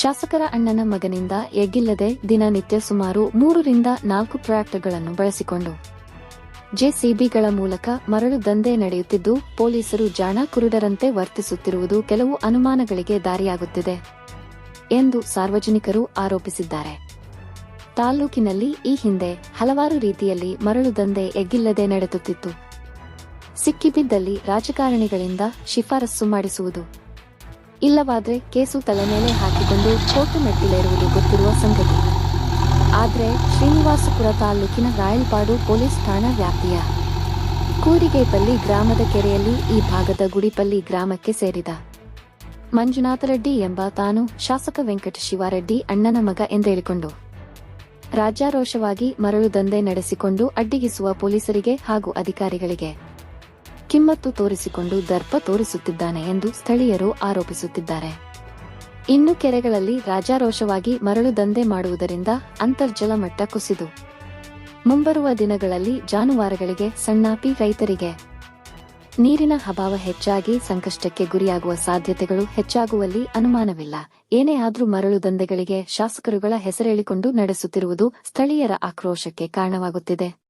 ಶಾಸಕರ ಅಣ್ಣನ ಮಗನಿಂದ ಎಗ್ಗಿಲ್ಲದೆ ದಿನನಿತ್ಯ ಸುಮಾರು ಮೂರರಿಂದ ನಾಲ್ಕು ಟ್ರ್ಯಾಕ್ಟರ್ಗಳನ್ನು ಬಳಸಿಕೊಂಡು ಜೆಸಿಬಿಗಳ ಮೂಲಕ ಮರಳು ದಂಧೆ ನಡೆಯುತ್ತಿದ್ದು, ಪೊಲೀಸರು ಜಾಣ ಕುರುಡರಂತೆ ವರ್ತಿಸುತ್ತಿರುವುದು ಕೆಲವು ಅನುಮಾನಗಳಿಗೆ ದಾರಿಯಾಗುತ್ತಿದೆ ಎಂದು ಸಾರ್ವಜನಿಕರು ಆರೋಪಿಸಿದ್ದಾರೆ. ತಾಲ್ಲೂಕಿನಲ್ಲಿ ಈ ಹಿಂದೆ ಹಲವಾರು ರೀತಿಯಲ್ಲಿ ಮರಳು ದಂಧೆ ಎಗ್ಗಿಲ್ಲದೆ ನಡೆಯುತ್ತಿತ್ತು. ಸಿಕ್ಕಿಬಿದ್ದಲ್ಲಿ ರಾಜಕಾರಣಿಗಳಿಂದ ಶಿಫಾರಸ್ಸು ಮಾಡಿಸುವುದು ಇಲ್ಲವಾದ್ರೆ ಕೇಸು ತಲೆ ಮೇಲೆ ಹಾಕಿಕೊಂಡು ಕೋರ್ಟು ಮೆಟ್ಟಿಲೇರುವುದು ಗೊತ್ತಿರುವ ಸಂಗತಿ. ಆದರೆ ಶ್ರೀನಿವಾಸಪುರ ತಾಲೂಕಿನ ರಾಯಲ್ಪಾಡು ಪೊಲೀಸ್ ಠಾಣಾ ವ್ಯಾಪ್ತಿಯ ಕೂರಿಗೆಪಲ್ಲಿ ಗ್ರಾಮದ ಕೆರೆಯಲ್ಲಿ ಈ ಭಾಗದ ಗುಡಿಪಲ್ಲಿ ಗ್ರಾಮಕ್ಕೆ ಸೇರಿದ ಮಂಜುನಾಥ ರೆಡ್ಡಿ ಎಂಬ ತಾನು ಶಾಸಕ ವೆಂಕಟ ಶಿವಾರೆಡ್ಡಿ ಅಣ್ಣನ ಮಗ ಎಂದೇಳಿಕೊಂಡು, ರಾಜ್ಯಾರೋಷವಾಗಿ ಮರಳು ದಂಧೆ ನಡೆಸಿಕೊಂಡು ಅಡ್ಡಿಗಿಸುವ ಪೊಲೀಸರಿಗೆ ಹಾಗೂ ಅಧಿಕಾರಿಗಳಿಗೆ ಕಿಮ್ಮತ್ತು ತೋರಿಸಿಕೊಂಡು ದರ್ಪ ತೋರಿಸುತ್ತಿದ್ದಾನೆ ಎಂದು ಸ್ಥಳೀಯರು ಆರೋಪಿಸುತ್ತಿದ್ದಾರೆ. ಇನ್ನು ಕೆರೆಗಳಲ್ಲಿ ರಾಜಾರೋಷವಾಗಿ ಮರಳು ದಂಧೆ ಮಾಡುವುದರಿಂದ ಅಂತರ್ಜಲ ಮಟ್ಟ ಕುಸಿದು. ಮುಂಬರುವ ದಿನಗಳಲ್ಲಿ ಜಾನುವಾರುಗಳಿಗೆ ಸಣ್ಣಾಪಿ ರೈತರಿಗೆ. ನೀರಿನ ಅಭಾವ ಹೆಚ್ಚಾಗಿ ಸಂಕಷ್ಟಕ್ಕೆ ಗುರಿಯಾಗುವ ಸಾಧ್ಯತೆಗಳು ಹೆಚ್ಚಾಗುವಲ್ಲಿ ಅನುಮಾನವಿಲ್ಲ. ಏನೇ ಆದರೂ ಮರಳು ದಂಧೆಗಳಿಗೆ ಶಾಸಕರುಗಳ ಹೆಸರೇಳಿಕೊಂಡು ನಡೆಸುತ್ತಿರುವುದು ಸ್ಥಳೀಯರ ಆಕ್ರೋಶಕ್ಕೆ ಕಾರಣವಾಗುತ್ತಿದೆ.